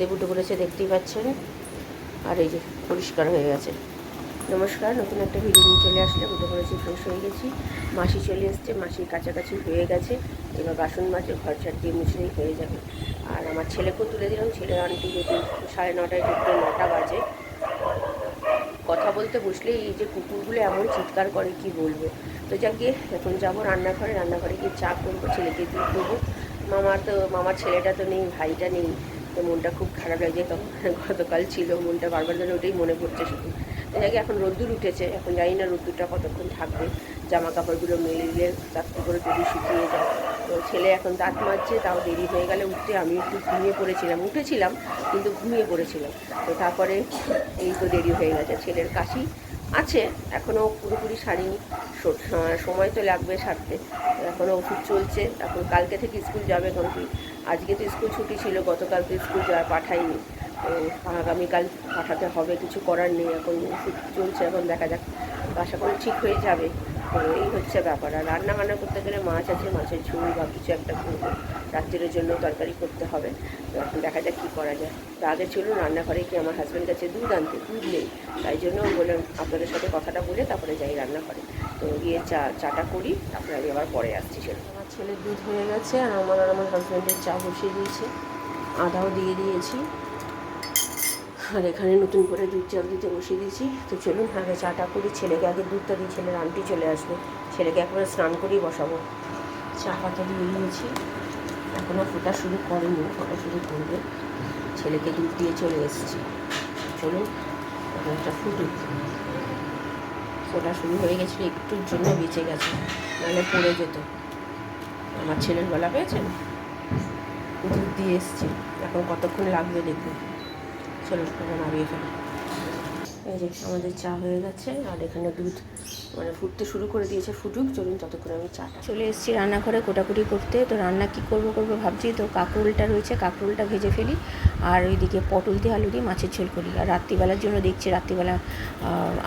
দেব উঠে পড়েছে দেখতেই পাচ্ছেন। আর এই যে পরিষ্কার হয়ে গেছে। নমস্কার, নতুন একটা ভিডিও নিয়ে চলে আসলে উঠে পড়েছি ফ্রেশ হয়ে গেছি। মাসি চলে এসছে, মাসির কাছাকাছি হয়ে গেছে। এবার বাসন মাঝে ঘর ছাড় দিয়ে মুছলেই হয়ে যাবে। আর আমার ছেলেকেও তুলে দিলাম। ছেলের আন্টি যদি সাড়ে নটায় ঢুকতে নটা বাজে, কথা বলতে বসলেই এই যে কুকুরগুলো এমন চিৎকার করে, কি বলব? তো যাক গিয়ে, এখন যাব রান্নাঘরে। রান্নাঘরে গিয়ে চা করব, ছেলেকে দুধ দেবো। মামার তো, মামার ছেলেটা তো নেই, ভাইটা নেই। তো মনটা খুব খারাপ লাগছে তখন গতকাল ছিল, মনটা বারবার যেন ওটাই মনে পড়ছে শুধু। যাকে এখন রোদ্দুর উঠেছে, এখন জানি না রোদ্দুরটা কতক্ষণ থাকবে। জামা কাপড়গুলো মেলে দিলে তার করে যদি শুকিয়ে যায়। তো ছেলে এখন দাঁত মারছে তাও দেরি হয়ে গেলে উঠতে আমি একটু ঘুমিয়ে পড়েছিলাম। উঠেছিলাম, কিন্তু ঘুমিয়ে পড়েছিলাম। তো তারপরে এই তো দেরি হয়ে গেছে। ছেলের কাশি আছে, এখনও পুরোপুরি সারিনি। সময় তো লাগবে সারতে। এখনও ওষুধ চলছে। এখন কালকে থেকে স্কুল যাবে, কারণ কি আজকে তো স্কুল ছুটি ছিল গতকাল তো স্কুল যা পাঠাইনি আগামীকাল পাঠাতে হবে, কিছু করার নেই, এখন ওষুধ চলছে, এখন দেখা যাক। আশা করি ঠিক হয়ে যাবে। তো এই হচ্ছে ব্যাপার। আর রান্না বান্না করতে গেলে মাছ আছে, মাছের ঝুল বা কিছু একটা করব। রাত্রির জন্য তরকারি করতে হবে। তো এখন দেখা যাক কী করা যায়। তো আগে চলুন রান্নাঘরে কি আমার হাজব্যান্ড কাছে দুধ আনতে, দুধ নেই। তাই জন্য বললাম, আপনাদের সাথে কথাটা বলে তারপরে যাই রান্নাঘরে। তো গিয়ে চা, চাটা করি, তারপরে আমি আবার পরে আসছি চলুন আমার ছেলের দুধ হয়ে গেছে, আর আমার আর আমার হাজব্যান্ডের চা বসিয়ে দিয়েছে। আদাও দিয়ে দিয়েছি। আর এখানে নতুন করে দুধ চাল দিতে বসিয়ে দিয়েছি। তো চলুন, আগে চাটা করি, ছেলেকে আগে দুধটা দিই ছেলের আন্টি চলে আসবে। ছেলেকে একবারে স্নান করেই বসাবো। চা পাতা দিয়ে দিয়েছি। এখনও ফোটা শুরু করেনি, ফোটা শুরু করবে। ছেলেকে দুধ দিয়ে চলে এসেছি। চলুন, এখন একটা ফুটুক ফোটা শুরু হয়ে গেছিল, একটুর জন্য বেঁচে গেছে, নাহলে পড়ে যেত। আমার ছেলের গলা পেয়েছেন দুধ দিয়ে এসছি। এখন কতক্ষণ লাগবে দেখুন চলুন এটা নামিয়ে ফেলি। এই যে, আমাদের চা হয়ে গেছে, আর এখানে দুধ মানে ফুটতে শুরু করে দিয়েছে ফুটুক, চলুন ততক্ষণ আমি চাটা। চলে এসেছি রান্নাঘরে কোটাকুটি করতে, তো রান্না কি করব করব ভাবছি, তো কাঁকরোলটা রয়েছে, কাঁকরোলটা ভেজে ফেলি। আর ওইদিকে পটল দিয়ে আলু দিয়ে মাছের ঝোল করি। আর রাত্রিবেলার জন্য দেখছি রাত্রিবেলা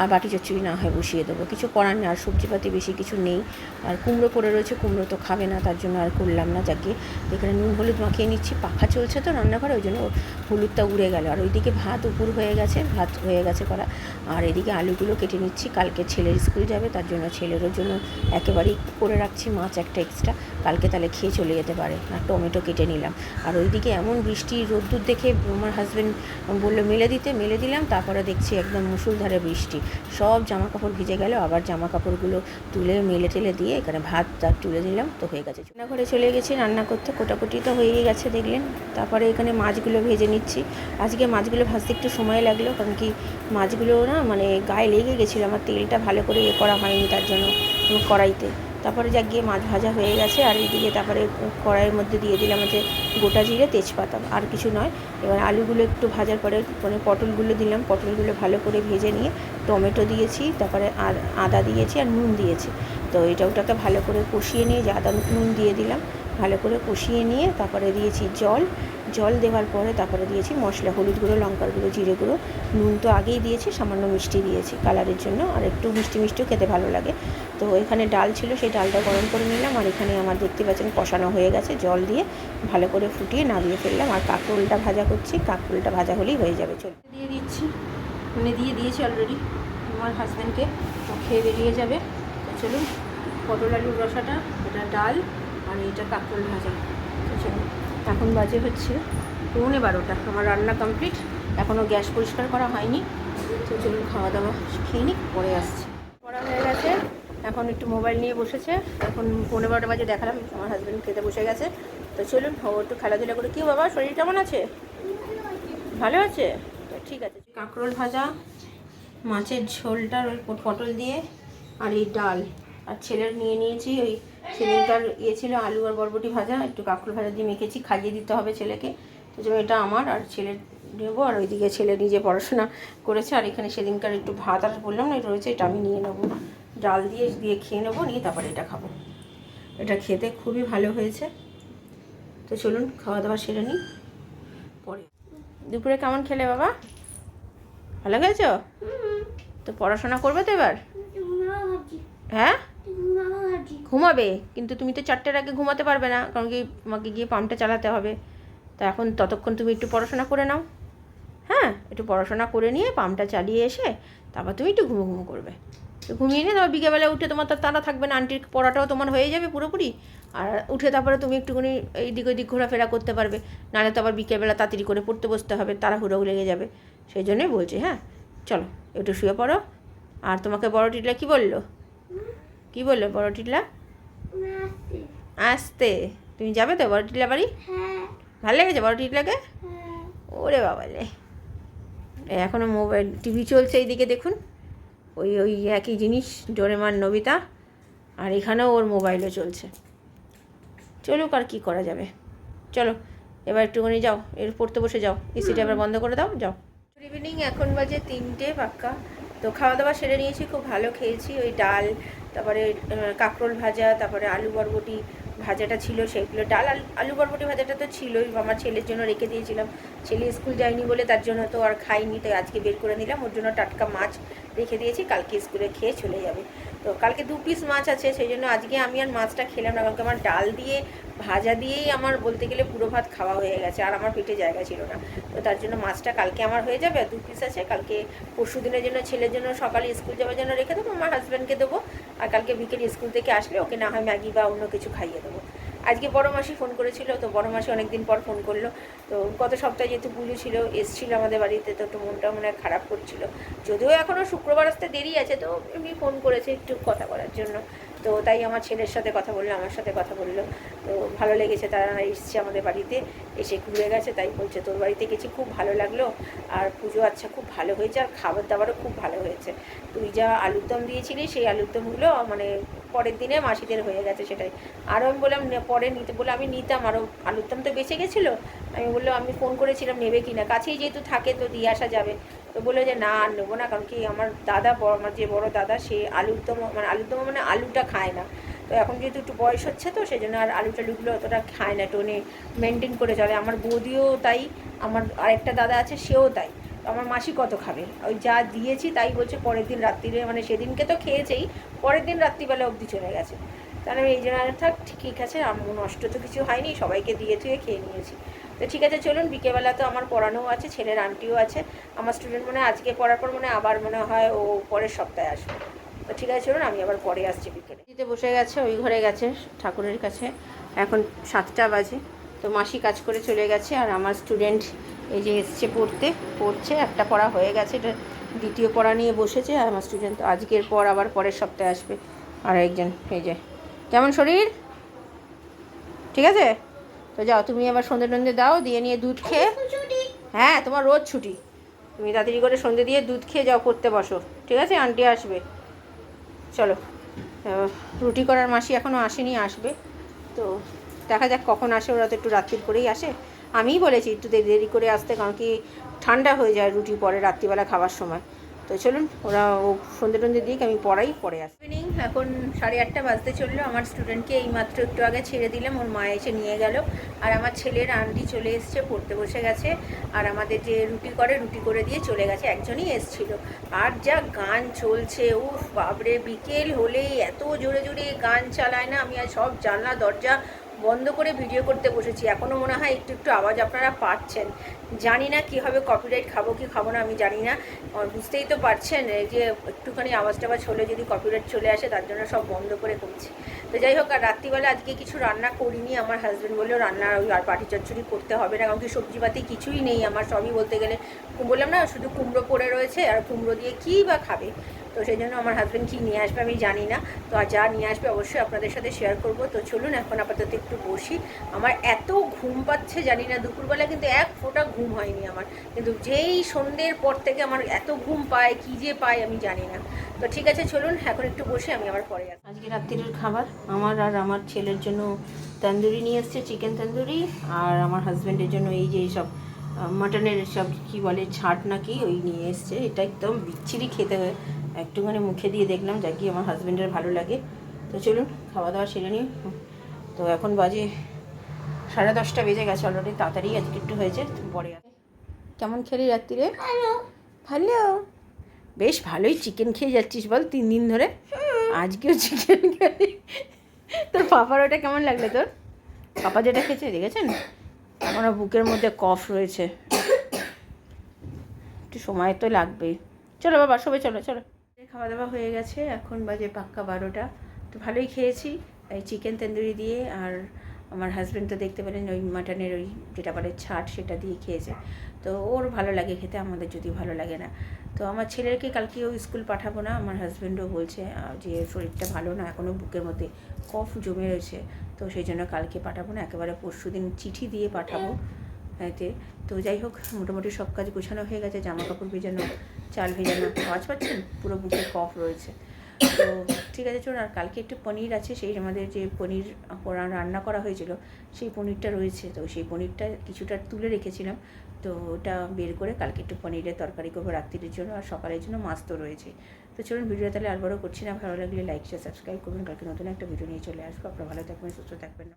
আর বাটি চচ্চড়ি না হয় বসিয়ে দেবো। কিছু করার নেই, আর সবজিপাতি বেশি কিছু নেই। আর কুমড়ো পড়ে রয়েছে, কুমড়ো তো খাবে না, তার জন্য আর করলাম না যাকে। এখানে নুন হলুদ মাখিয়ে নিচ্ছি, পাখা চলছে তো রান্নাঘরে, ওই জন্য হলুদটা উড়ে গেল। আর ওইদিকে ভাত উপর হয়ে গেছে, ভাত হয়ে গেছে করা। আর এদিকে আলুগুলো কেটে নিচ্ছি, কালকে ছেলের স্কুল যাবে, তার জন্য ছেলেরও জন্য একেবারেই করে রাখছি মাছ একটা এক্সট্রা কালকে তাহলে খেয়ে চলে যেতে পারে। আর টমেটো কেটে নিলাম। আর ওইদিকে এমন বৃষ্টি, রোদ্দুর দেখে আমার হাজব্যান্ড বলল, মেলে দিতে, মেলে দিলাম। তারপরে দেখছি একদম মুসুলধারে বৃষ্টি। সব জামা কাপড় ভিজে গেল। আবার জামা কাপড়গুলো তুলে, মেলে টেলে দিয়ে এখানে ভাত টাত তুলে দিলাম তো হয়ে গেছে। রান্নাঘরে চলে গেছি, রান্না করতে কোটাকুটি তো হয়েই গেছে, দেখলেন। তারপরে এখানে মাছগুলো ভেজে নিচ্ছি। আজকে মাছগুলো ভাজতে একটু সময় লাগল, কারণ কি মাছগুলো না মানে গায়ে লেগে গেছিল। আমার তেলটা ভালো করে ইয়ে করা হয়নি, তার জন্য কড়াইতে। তারপরে যা গিয়ে মাছ ভাজা হয়ে গেছে, আর এইদিকে তারপরে কড়াইয়ের মধ্যে দিয়ে দিলাম হচ্ছে গোটা জিরে তেজপাতা, আর কিছু নয়। এবার আলুগুলো একটু ভাজার পরে মানে পটলগুলো দিলাম, পটলগুলো ভালো করে ভেজে নিয়ে টমেটো দিয়েছি, তারপরে আদা দিয়েছি আর নুন দিয়েছি। তো এটা ওটাকে ভালো করে কষিয়ে নিয়ে যে আদা, নুন দিয়ে দিলাম, ভালো করে কষিয়ে নিয়ে তারপরে দিয়েছি জল জল দেওয়ার পরে তারপরে দিয়েছি মশলা, হলুদ গুঁড়ো, লঙ্কার গুঁড়ো, জিরে গুঁড়ো। নুন তো আগেই দিয়েছি, সামান্য মিষ্টি দিয়েছি কালারের জন্য, আর একটু মিষ্টি মিষ্টিও খেতে ভালো লাগে। তো এখানে ডাল ছিল, সেই ডালটা গরম করে নিলাম, আর এখানে আমার দেখতে পাচ্ছেন কষানো হয়ে গেছে, জল দিয়ে ভালো করে ফুটিয়ে নামিয়ে ফেললাম। আর কাঁকরোলটা ভাজা করছি, কাঁকরোলটা ভাজা হলেই হয়ে যাবে, চল। দিয়ে দিচ্ছি মানে দিয়ে দিয়েছি অলরেডি আমার হাজব্যান্ডকে খেয়ে বেরিয়ে যাবে। চলুন, পটল আলুর রসাটা, এটা ডাল, আর এটা কাঁকরোল ভাজা। চলুন। এখন বাজে হচ্ছে পৌনে বারোটা। আমার রান্না কমপ্লিট। এখনও গ্যাস পরিষ্কার করা হয়নি। তো চলুন খাওয়া দাওয়া খেয়ে নিই পরে আসছি। পড়া হয়ে গেছে। এখন একটু মোবাইল নিয়ে বসেছে। এখন পৌনে বারোটা বাজে দেখালাম, আমার হাজব্যান্ড খেতে বসে গেছে। তো চলুন ও একটু খেলাধুলা করে। কি বাবা, শরীর কেমন আছে? ভালো আছে? ঠিক আছে। কাঁকরোল ভাজা, মাছের ঝোলটার ওই পটল দিয়ে, আর এই ডাল। আর ছেলের নিয়ে নিয়েছি ওই সেদিনকার ইয়ে ছিল আলু আর বরবটি ভাজা একটু কাঁকরোল ভাজা দিয়ে মেখেছি খাইয়ে দিতে হবে ছেলেকে। তো জন্য এটা আমার আর ছেলে নেব আর ওইদিকে ছেলে নিজে পড়াশোনা করেছে আর এখানে সেদিনকার একটু ভাত আর বললাম না এটা রয়েছে এটা আমি নিয়ে নেব। ডাল দিয়ে দিয়ে খেয়ে নেব নিয়ে তারপরে এটা খাব। এটা খেতে খুবই ভালো হয়েছে। তো চলুন খাওয়া দাওয়া সেরে নিই। পরে। দুপুরে কেমন খেলে বাবা? ভালো খেয়েছ তো পড়াশোনা করবে তো এবার? হ্যাঁ? ঘুমাবে, কিন্তু তুমি তো চারটের আগে ঘুমাতে পারবে না, কারণ কি তোমাকে গিয়ে পাম্পটা চালাতে হবে। তা এখন ততক্ষণ তুমি একটু পড়াশোনা করে নাও। হ্যাঁ একটু পড়াশোনা করে নিয়ে পাম্পটা চালিয়ে এসে তারপর তুমি একটু ঘুমো ঘুমো করবে। তো ঘুমিয়ে নিয়ে তারপর বিকেলবেলা উঠে তোমার তার তারা থাকবে না, আন্টির পড়াটাও তোমার হয়ে যাবে পুরোপুরি। আর উঠে তারপরে তুমি একটুখানি এই দিক ওই দিক ঘোরাফেরা করতে পারবে। নাহলে তো আবার বিকেলবেলা তাড়াতাড়ি করে পড়তে বসতে হবে তারা তাড়াহুড়ো লেগে যাবে। সেই জন্যই বলছি হ্যাঁ চলো, একটু শুয়ে পড়ো। আর তোমাকে বড় টিটলা কী বলল? কী বলল বড় টিটলা আসতে। তুমি যাবে তো বড়? টিটলা বাড়ি ভালো লেগেছে বড় টিটলাকে ওরে বাবালে এখনও মোবাইল টিভি চলছে এইদিকে দেখুন। ওই ওই একই জিনিস ডোরেমান নবিতা। আর এখানেও ওর মোবাইলও চলছে। চলুক আর কী করা যাবে। চলো এবার একটুখানি যাও। এর পড়তে বসে যাও। এসিটা এবার বন্ধ করে দাও যাও। গুড ইভিনিং এখন বাজে তিনটে পাক্কা। তো খাওয়া দাওয়া সেরে নিয়েছি, খুব ভালো খেয়েছি। ওই ডাল, তারপরে কাঁকরোল ভাজা, তারপরে আলু বরবটি ভাজাটা ছিল সেগুলো ডাল, আলু বরবটি ভাজাটা তো ছিলই, আমার ছেলের জন্য রেখে দিয়েছিলাম। ছেলে স্কুল যায়নি বলে তার জন্য তো আর খাইনি, তাই আজকে বের করে নিলাম। ওর জন্য টাটকা মাছ রেখে দিয়েছি, কালকে স্কুলে খেয়ে চলে যাবে। তো কালকে দু পিস মাছ আছে, সেই জন্য আজকে আমি আর মাছটা খেলাম না কালকে আমার ডাল দিয়ে ভাজা দিয়েই আমার বলতে গেলে পুরো ভাত খাওয়া হয়ে গেছে, আর আমার পেটে জায়গা ছিল না। তো তার জন্য মাছটা কালকে আমার হয়ে যাবে আর দু পিস আছে, কালকে পরশু দিনের জন্য ছেলের জন্য সকালে স্কুল যাওয়ার জন্য রেখে দেবো, আমার হাজব্যান্ডকে দেবো, আর কালকে বিকেলে স্কুল থেকে আসলে ওকে না হয় ম্যাগি বা অন্য কিছু খাইয়ে দেবো। আজকে বড় মাসি ফোন করেছিল, তো বড় মাসি অনেক দিন পর ফোন করল। তো গত সপ্তাহে যেহেতু পুজো ছিল, এসছিল আমাদের বাড়িতে, তো একটু মনটা মনে খারাপ করছিল। যদিও এখনও শুক্রবার আসতে দেরি আছে, তো এমনি ফোন করেছে একটু কথা বলার জন্য। তো তাই আমার ছেলের সাথে কথা বলল, আমার সাথে কথা বলল। তো ভালো লেগেছে, তারা এসছে আমাদের বাড়িতে, এসে ঘুরে গেছে, তাই বলছে, তোর বাড়িতে গেছি, খুব ভালো লাগল। আর পুজো আচ্ছা খুব ভালো হয়েছে, আর খাবার দাবারও খুব ভালো হয়েছে। তুই যা আলুর দম দিয়েছিলি, সেই আলুর দমগুলো মানে পরের দিনে মাসিদের হয়ে গেছে সেটাই। আরও আমি বললাম পরে নিতে বলে আমি নিতাম, আরও আলুর দম তো বেঁচে গেছিল। আমি বললাম, আমি ফোন করেছিলাম, নেবে কি না কাছেই যেহেতু থাকে, তো দিয়ে আসা যাবে। তো বলল যে, না, আর নেব না, কারণ কি আমার দাদা বড় আমার যে বড় দাদা, সে আলুর দম মানে আলুর দম মানে আলুটা খায় না। তো এখন যেহেতু একটু বয়স হচ্ছে তো সেই জন্য আর আলু টালুগুলো অতটা খায় না, টোনে মেনটেন করে চলে। আমার বৌদিও তাই, আমার আরেকটা দাদা আছে, সেও তাই। আমার মাসি কত খাবে? ওই যা দিয়েছি তাই বলছে, পরের দিন রাত্রিরে মানে সেদিনকে তো খেয়েছেই, পরের দিন রাত্রিবেলা অবধি চলে গেছে। তাহলে আমি এই জন্য থাক ঠিক আছে আমার নষ্ট তো কিছু হয়নি, সবাইকে দিয়ে থুয়ে খেয়ে নিয়েছি। তো ঠিক আছে, চলুন, বিকেলবেলা তো আমার পড়ানোও আছে, ছেলের আন্টিও আছে। আমার স্টুডেন্ট মনে আজকে পড়ার পর মনে আবার মনে হয় ও পরের সপ্তাহে আসবে। তো ঠিক আছে, চলুন, আমি আবার পরে আসছি বিকেলে। দিতে বসে গেছে, ওই ঘরে গেছে, ঠাকুরের কাছে। এখন সাতটা বাজে, তো মাসি কাজ করে চলে গেছে, আর আমার স্টুডেন্ট এই যে এসছে পড়তে, পড়ছে, একটা পড়া হয়ে গেছে, এটা দ্বিতীয় পড়া নিয়ে বসেছে, আর আমার স্টুডেন্ট আজকের পর আবার পরের সপ্তাহে আসবে। আর একজন, এই যে, কেমন শরীর? ঠিক আছে? তো যাও তুমি আবার সন্ধে টন্ধে দাও দিয়ে নিয়ে দুধ খেয়ে। হ্যাঁ তোমার রোজ ছুটি। তুমি তাড়াতাড়ি করে সন্ধে দিয়ে দুধ খেয়ে যাও পড়তে বসো। ঠিক আছে? আন্টি আসবে। চলো। রুটি করার মাসি এখনও আসেনি আসবে। তো দেখা যাক কখন আসে ওরা তো একটু রাত্রির করেই আসে। আমিই বলেছি একটু দেরি দেরি করে আসতে কারণ কি ঠান্ডা হয়ে যায় রুটি পরে রাত্রিবেলা খাবার সময়। তো চলুন ওরা ও সন্ধে টন্ধে দিক আমি পড়াই পরে আসি। ইভিনিং এখন সাড়ে আটটা বাজতে চলল। আমার স্টুডেন্টকে এই মাত্র একটু আগে ছেড়ে দিলাম, ওর মা এসে নিয়ে গেল। আর আমার ছেলের আন্টি চলে এসছে, পড়তে বসে গেছে। আর আমাদের যে রুটি করে রুটি করে দিয়ে চলে গেছে, একজনই এসছিল। আর যা গান চলছে ও বাবরে বিকেল হলেই এত জোরে জোরে গান চালায় না। আমি আর সব জানলা, দরজা বন্ধ করে ভিডিও করতে বসেছি। এখনও মনে হয় একটু একটু আওয়াজ আপনারা পাচ্ছেন। জানি না কী হবে কপিরাইট খাব কি খাব না, আমি জানি না। বুঝতেই তো পারছেন যে একটুখানি আওয়াজ টাওয়াজ হলে যদি কপিরাইট চলে আসে, তার জন্য সব বন্ধ করে করছি। তো যাই হোক, আর রাত্রিবেলা আজকে কিছু রান্না করিনি, আমার হাজব্যান্ড বলল, রান্না ওই আর পাটি চচ্চড়ি করতে হবে না, কারণ কি সবজিপাতি কিছুই নেই আমার, সবই বলতে গেলে বললাম না, শুধু কুমড়ো পড়ে রয়েছে, আর কুমড়ো দিয়ে কী বা খাবে? তো সেই জন্য আমার হাজব্যান্ড কী নিয়ে আসবে আমি জানি না। তো আর যা নিয়ে আসবে অবশ্যই আপনাদের সাথে শেয়ার করব। তো চলুন, এখন আপাতত একটু বসি। আমার এত ঘুম পাচ্ছে জানি না, দুপুরবেলা কিন্তু এক ফোঁটা ঘুম হয়নি আমার। কিন্তু যেই সন্ধ্যের পর থেকে আমার এত ঘুম পায়, কী যে পায় আমি জানি না। তো ঠিক আছে, চলুন, এখন একটু বসে আমি আবার পরে আজকে রাত্রির খাবার, আমার আর আমার ছেলের জন্য তন্দুরি নিয়ে এসছে চিকেন তন্দুরি, আর আমার হাজব্যান্ডের জন্য এই যে সব মাটনের সব কি বলে, ছাট নাকি, ওই নিয়ে এসছে। এটা একদম বিচ্ছিরি খেতে হয়। একটুখানি মুখে দিয়ে দেখলাম যা কি আমার হাজব্যান্ডের ভালো লাগে। তো চলুন খাওয়া দাওয়া সেরে নিই। তো এখন বাজে সাড়ে দশটা বেজে গেছে অলরেডি তাড়াতাড়ি আজকে একটু হয়েছে পরে। কেমন খেলি রাত্রিরে? ভালো। বেশ ভালোই চিকেন খেয়ে যাচ্ছিস বল তিন দিন ধরে। আজকেও চিকেন খেলি। তোর পাপার ওটা কেমন লাগল তোর? পাপা যেটা খেয়েছে দেখেছেন? এখনও বুকের মধ্যে কফ রয়েছে। একটু সময় তো লাগবেই। চলো বাবা সবাই চলো চলো। খাওয়া দাওয়া হয়ে গেছে এখন বাজে পাক্কা বারোটা। তো ভালোই খেয়েছি। এই চিকেন তন্দুরি দিয়ে আর আমার হাজব্যান্ড তো দেখতে পেলেন ওই মাটনের ওই যেটা বলে ছাট সেটা দিয়ে খেয়েছে। তো ওর ভালো লাগে খেতে, আমাদের যদি ভালো লাগে না। তো আমার ছেলেকে কালকেও স্কুল পাঠাবো না, আমার হাজব্যান্ডও বলছে যে শরীরটা ভালো না এখনও বুকের মধ্যে কফ জমে রয়েছে। তো সেই জন্য কালকে পাঠাবো না, একেবারে পরশু দিন চিঠি দিয়ে পাঠাবো। এতে, তো যাই হোক, মোটামুটি সব কাজ গোছানো হয়ে গেছে, জামা কাপড় ভেজানো, চাল ভেজানো, আওয়াজ পাচ্ছেন? পুরো বুকে কফ রয়েছে। তো ঠিক আছে, চলুন, আর কালকে একটু পনির আছে, সেই আমাদের যে পনির রান্না করা হয়েছিল, সেই পনিরটা রয়েছে। তো সেই পনিরটা কিছুটা তুলে রেখেছিলাম, তো ওটা বের করে কালকে একটু পনিরের তরকারি করব রাত্রির জন্য, আর সকালের জন্য মাছ তো রয়েছে। তো চলুন ভিডিও তাহলে আর বড় করছি না, ভালো লাগলে লাইক শেয়ার সাবস্ক্রাইব করবেন। কালকে নতুন একটা ভিডিও নিয়ে চলে আসব। আপনারা ভালো থাকবেন, সুস্থ থাকবেন।